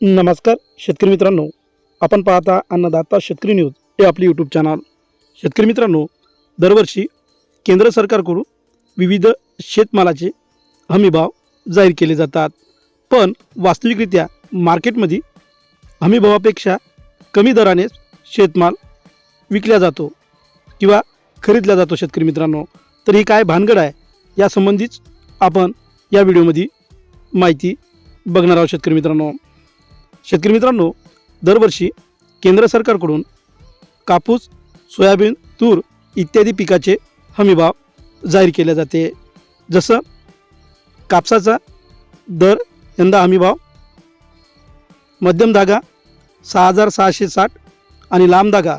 नमस्कार शेतकरी मित्रांनो. आपण पाहता अन्नदाता शेतकरी न्यूज हे आपले यूट्यूब चॅनल शेतकरी मित्रांनो दरवर्षी केंद्र सरकारकडून विविध शेतमालाचे हमीभाव जाहीर केले जातात. पण वास्तविकरित्या मार्केटमध्ये हमीभावापेक्षा कमी दराने शेतमाल विकला जातो किंवा खरीदला जातो शेतकरी मित्रांनो. तर ही काय भानगड आहे यासंबंधीच आपण या व्हिडिओमध्ये माहिती बघणार आहोत शेतकरी मित्रांनो. शेतकरी मित्रांनो दरवर्षी केंद्र सरकारकडून कापूस सोयाबीन तूर इत्यादी पिकाचे हमीभाव जाहीर केले जाते. जसं कापसाचा दर यंदा हमीभाव मध्यम धागा सहा हजार सहाशे साठ आणि लांब धागा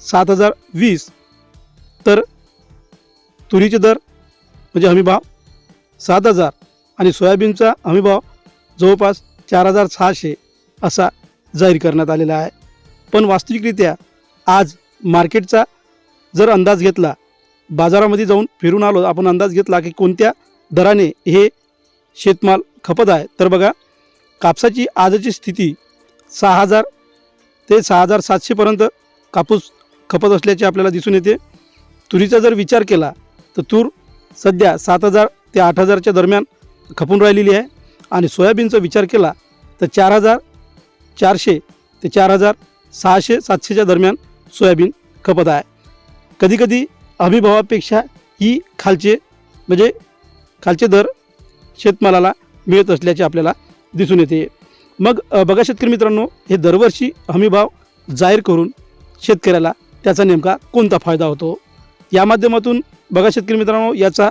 सात हजार वीस. तर तुरीचे दर म्हणजे हमीभाव सात हजार आणि सोयाबीनचा हमीभाव जवळपास चार हजार सहाशे. असा जाहीर करण्यात आलेला आहे. पण वास्तविकरित्या आज मार्केटचा जर अंदाज घेतला बाजारामध्ये जाऊन फिरून आलो आपण अंदाज घेतला की कोणत्या दराने हे शेतमाल खपत आहे तर बघा कापसाची आजची स्थिती सहा हजार ते सहा हजार सातशेपर्यंत कापूस खपत असल्याचे आपल्याला दिसून येते. तुरीचा जर विचार केला तर तूर सध्या सात हजार ते आठ हजारच्या दरम्यान खपून राहिलेली आहे. आणि सोयाबीनचा विचार केला तर चार हजार चारशे ते चार हजार सहाशे सातशेच्या दरम्यान सोयाबीन खपत आहे. कधीकधी हमीभावापेक्षा ही खालचे म्हणजे खालचे दर शेतमालाला मिळत असल्याचे आपल्याला दिसून येते. मग बघा शेतकरी मित्रांनो हे दरवर्षी हमीभाव जाहीर करून शेतकऱ्याला त्याचा नेमका कोणता फायदा होतो? या माध्यमातून बघा शेतकरी मित्रांनो याचा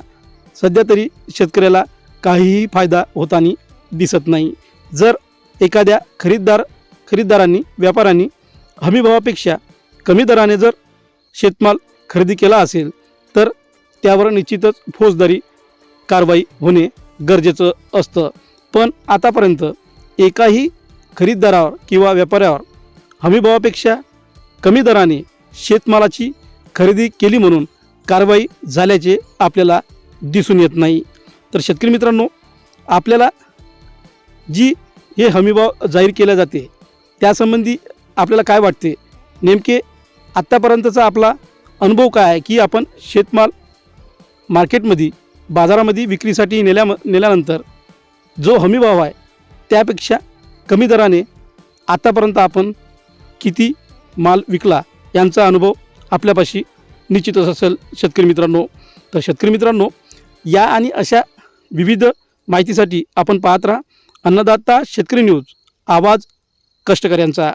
सध्या तरी शेतकऱ्याला काहीही फायदा होताना दिसत नाही. जर एखाद्या खरीददार खरीददारांनी व्यापाऱ्यांनी हमीभावापेक्षा कमी दराने जर शेतमाल खरेदी केला असेल तर त्यावर निश्चितच फौजदारी कारवाई होणे गरजेचं असतं. पण आतापर्यंत एकाही खरीददारावर किंवा व्यापाऱ्यावर हमीभावापेक्षा कमी दराने शेतमालाची खरेदी केली म्हणून कारवाई झाल्याचे आपल्याला दिसून येत नाही. तर शेतकरी मित्रांनो आपल्याला जी हे हमीभाव जाहीर केले जाते त्यासंबंधी आपल्याला काय वाटते? नेमके आत्तापर्यंतचा आपला अनुभव काय आहे की आपण शेतमाल मार्केटमध्ये बाजारामध्ये विक्रीसाठी नेल्या नेल्यानंतर जो हमीभाव आहे त्यापेक्षा कमी दराने आत्तापर्यंत आपण किती माल विकला यांचा अनुभव आपल्यापाशी निश्चितच असेल शेतकरी मित्रांनो. तर शेतकरी मित्रांनो या आणि अशा विविध माहितीसाठी आपण पाहत राहा. अन्नदाता शेतकरी न्यूज. आवाज कष्टकऱ्यांचा